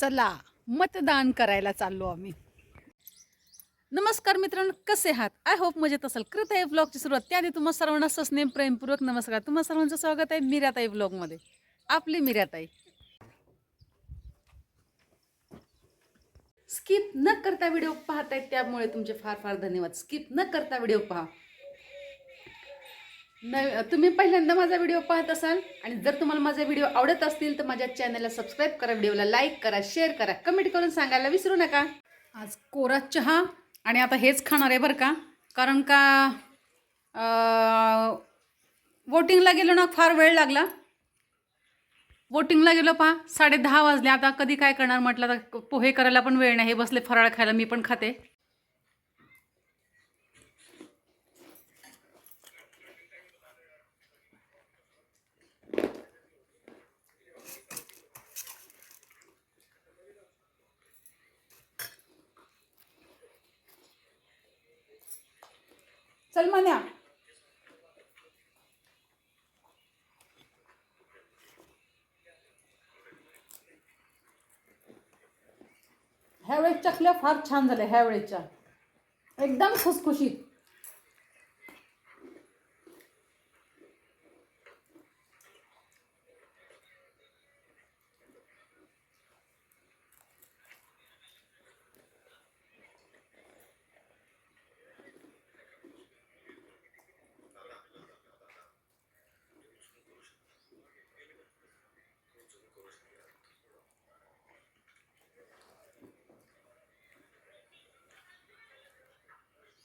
चला. मतदान करायला चाललो आम्ही. नमस्कार मित्रांनो कसे आहात? आय होप मजेत असाल. कृत आहे ब्लॉगची सुरुवात त्याआधी तुम्हा सर्वांना सस्नेम प्रेमपूर्वक नमस्कार. तुम्हा सर्वांचं स्वागत आहे मिराताई ब्लॉगमध्ये आपली मिराताई स्किप न करता व्हिडिओ पाहतायत त्यामुळे तुमचे फार फार धन्यवाद. स्किप न करता व्हिडिओ पहा. नव तुम्ही पहिल्यांदा माझा व्हिडिओ पाहत असाल आणि जर तुम्हाला माझे व्हिडिओ आवडत असतील तर माझ्या चॅनलला सबस्क्राईब करा व्हिडिओला लाईक करा शेअर करा कमेंट करून सांगायला विसरू नका. आज कोरा चहा आणि आता हेच खाणार आहे बरं का. कारण का वोटिंगला गेलो ना फार वेळ लागला. वोटिंगला गेलो पहा साडे दहा वाजले. आता कधी काय करणार म्हटलं आता पोहे करायला पण वेळ नाही. हे बसले फराळ खायला मी पण खाते. चल म्हण्या ह्यावेळेसच्या चकल्या फार छान झाल्या ह्यावेळेच्या एकदम खुसखुशीत.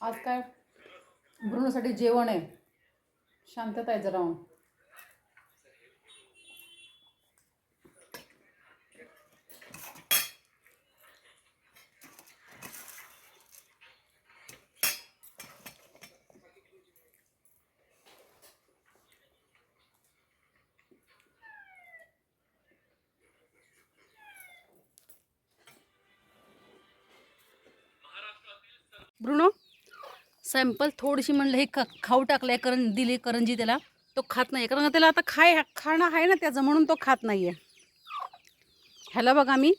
आज काय? ब्रुनोसाठी जेवण आहे. शांतता आहे जरा. ब्रुनो? सॅम्पल थोडीशी म्हणलं हे ख खाऊ टाकलंय करण दिली करंजी त्याला. तो खात नाही कारण त्याला आता खाय खाणं आहे ना त्याचं म्हणून तो खात नाही आहे ह्याला बघा मी.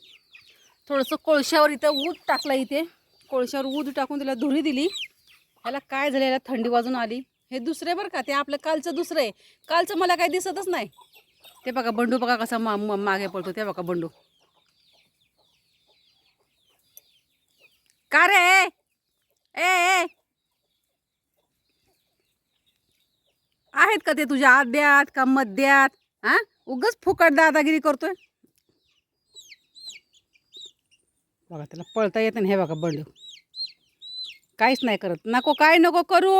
थोडंसं कोळशावर इथं ऊद टाकला इथे. कोळशावर ऊद टाकून त्याला धुरी दिली. ह्याला काय झालं याला थंडी वाजून आली. हे दुसरे बरं का. ते आपलं कालचं दुसरं आहे. कालचं मला काही दिसतच नाही. ते बघा बंडू बघा कसा मा मा- मागे पडतो. ते बघा बंडू. का रे? ए ए. आहेत का ते तुझ्या आद्यात का मध्यात हा? उगच फुकट दादागिरी करतोय. बघा त्याला पळता येतं ना हे बघा बंडू काहीच नाही करत. नको काय नको करू.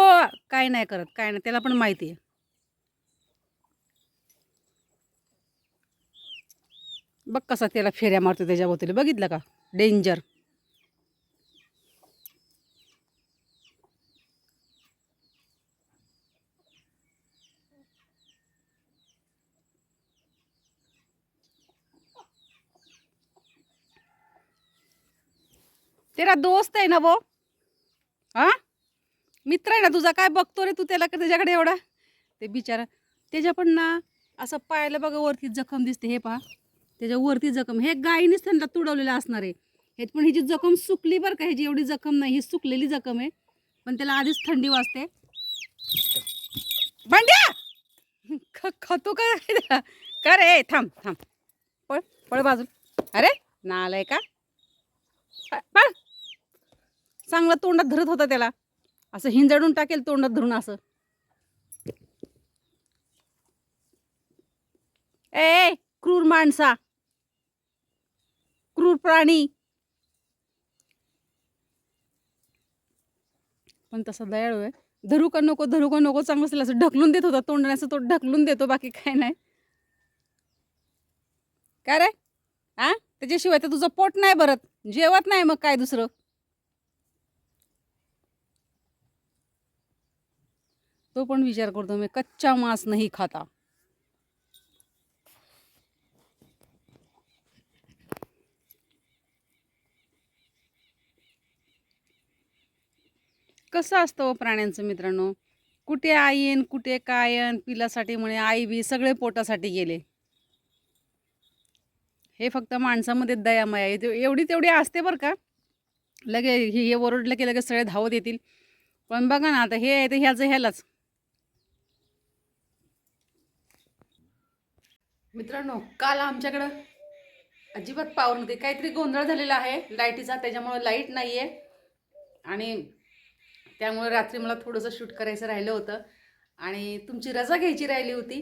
काय नाही करत काय नाही. त्याला पण माहिती आहे. बघ कसा त्याला फेऱ्या मारतो त्याच्याभोवतीला बघितलं का? डेंजर तेरा दोस्त आहे ना वो. हां? मित्र आहे ना तुझा काय बघतो रे तू त्याला का त्याच्याकडे एवढा? ते बिचारा त्याच्या पण ना असं पायाला बघा वरती जखम दिसते हे पहा. त्याच्या वरती जखम. हे गायीनेच त्यांना तुडवलेलं असणार आहे. हे पण हिची जखम सुकली बरं का ह्याची एवढी जखम नाही ही सुकलेली जखम आहे. पण त्याला आधीच थंडी वाजते. भांड्या! ख खातो का? का रे? थांब थांब. पळ पळ बाजू अरे नालाय का? प- पळ. चांगला तोंडात धरत होता त्याला. असं हिंजडून टाकेल तोंडात धरून असं. ए क्रूर माणसा. क्रूर प्राणी. पण तसा दयाळू आहे. धरू का नको धरू का नको चांगलं असेल असं ढकलून देत होता तोंडाने तो ढकलून देतो बाकी काय नाही. काय रे? हा त्याच्याशिवाय तर तुझं पोट नाही भरत. जेवत नाही मग काय दुसरं? तो पण विचार करतो मी कच्चा मांस नाही खाता. कसं असतं हो प्राण्यांचं मित्रांनो? कुठे आईन कुठे कायन पिलासाठी म्हणे आई बी सगळे पोटासाठी गेले. हे फक्त माणसामध्ये दयामाया आहे. ते- एवढी तेवढी असते बरं का. लगे हे हे ओरडलं की लगेच सगळे धावत येतील. पण बघा ना आता हे आहे ते ह्याचं ह्यालाच. मित्रांनो काल आमच्याकडं अजिबात पावर नव्हती. काहीतरी गोंधळ झालेला आहे लाईटीचा त्याच्यामुळे लाइट नाही आहे आणि त्यामुळे रात्री मला थोडंसं शूट करायचं राहिलं होतं. आणि तुमची रजा घ्यायची राहिली होती.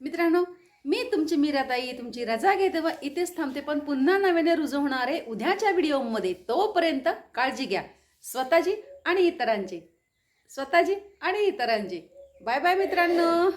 मित्रांनो मी तुमची मीराताई तुमची रजा घेते व इथेच थांबते. पण पुन्हा नव्याने रुजू होणार आहे उद्याच्या व्हिडिओमध्ये तोपर्यंत काळजी घ्या. स्वतःची आणि इतरांची. स्वतःची आणि इतरांची. बाय बाय मित्रांनो.